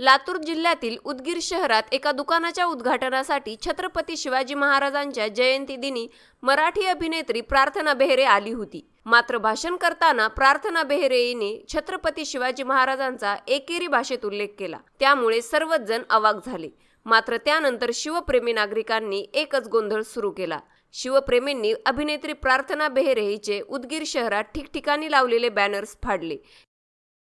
लातूर जिल्ह्यातील उदगीर शहरात एका दुकानाच्या उद्घाटनासाठी छत्रपती शिवाजी महाराजांच्या जयंती दिनी मराठी अभिनेत्री प्रार्थना बेहरे आली होती. मात्र भाषण करताना प्रार्थना बेहरे हिने छत्रपती शिवाजी महाराजांचा एकेरी भाषेत उल्लेख केला. त्यामुळे सर्वच जण अवाक झाले. मात्र त्यानंतर शिवप्रेमी नागरिकांनी एकच गोंधळ सुरू केला. शिवप्रेमींनी अभिनेत्री प्रार्थना बेहरे हिचे उदगीर शहरात ठिकठिकाणी लावलेले बॅनर्स फाडले.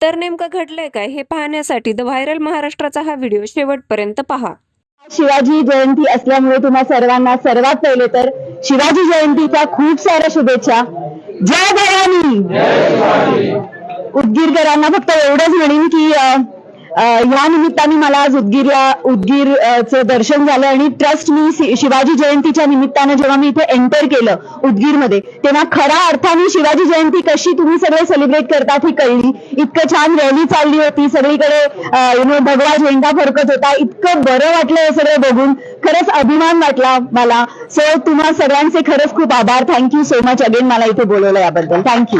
तर नेमकं घडलंय काय हे पाहण्यासाठी द व्हायरल महाराष्ट्राचा हा व्हिडिओ शेवटपर्यंत पहा. शिवाजी जयंती असल्यामुळे तुम्हा सर्वांना सर्वात पहिले तर शिवाजी जयंतीच्या खूप साऱ्या शुभेच्छा. जय भवानी! उदगीरकरांना फक्त एवढंच म्हणेन की या निमित्ताने मला आज उदगीरला उदगीरचं दर्शन झालं आणि ट्रस्ट मी शिवाजी जयंतीच्या निमित्तानं जेव्हा मी इथे एंटर केलं उदगीरमध्ये तेव्हा खऱ्या अर्थाने शिवाजी जयंती कशी तुम्ही सगळे सेलिब्रेट करतात ही कळली. इतकं छान रॅली चालली होती सगळीकडे यु नो भगवा झेंडा फडकत होता. इतकं बरं वाटलं हे सगळं बघून. खरंच अभिमान वाटला मला. सो तुम्हा सगळ्यांचे खरंच खूप आभार. थँक्यू सो मच अगेन मला इथे बोलवलं याबद्दल. Thank you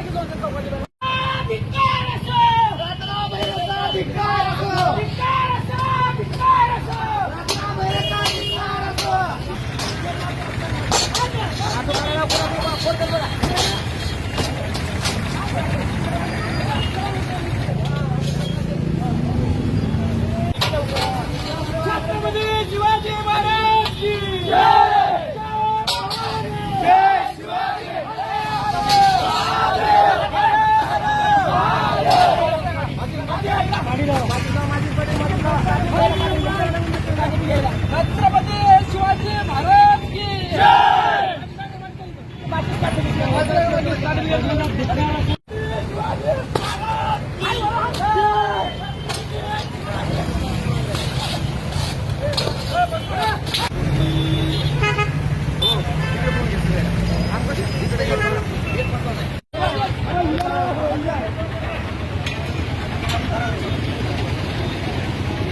Shivaji Chhatrapati Shivaji Maharaj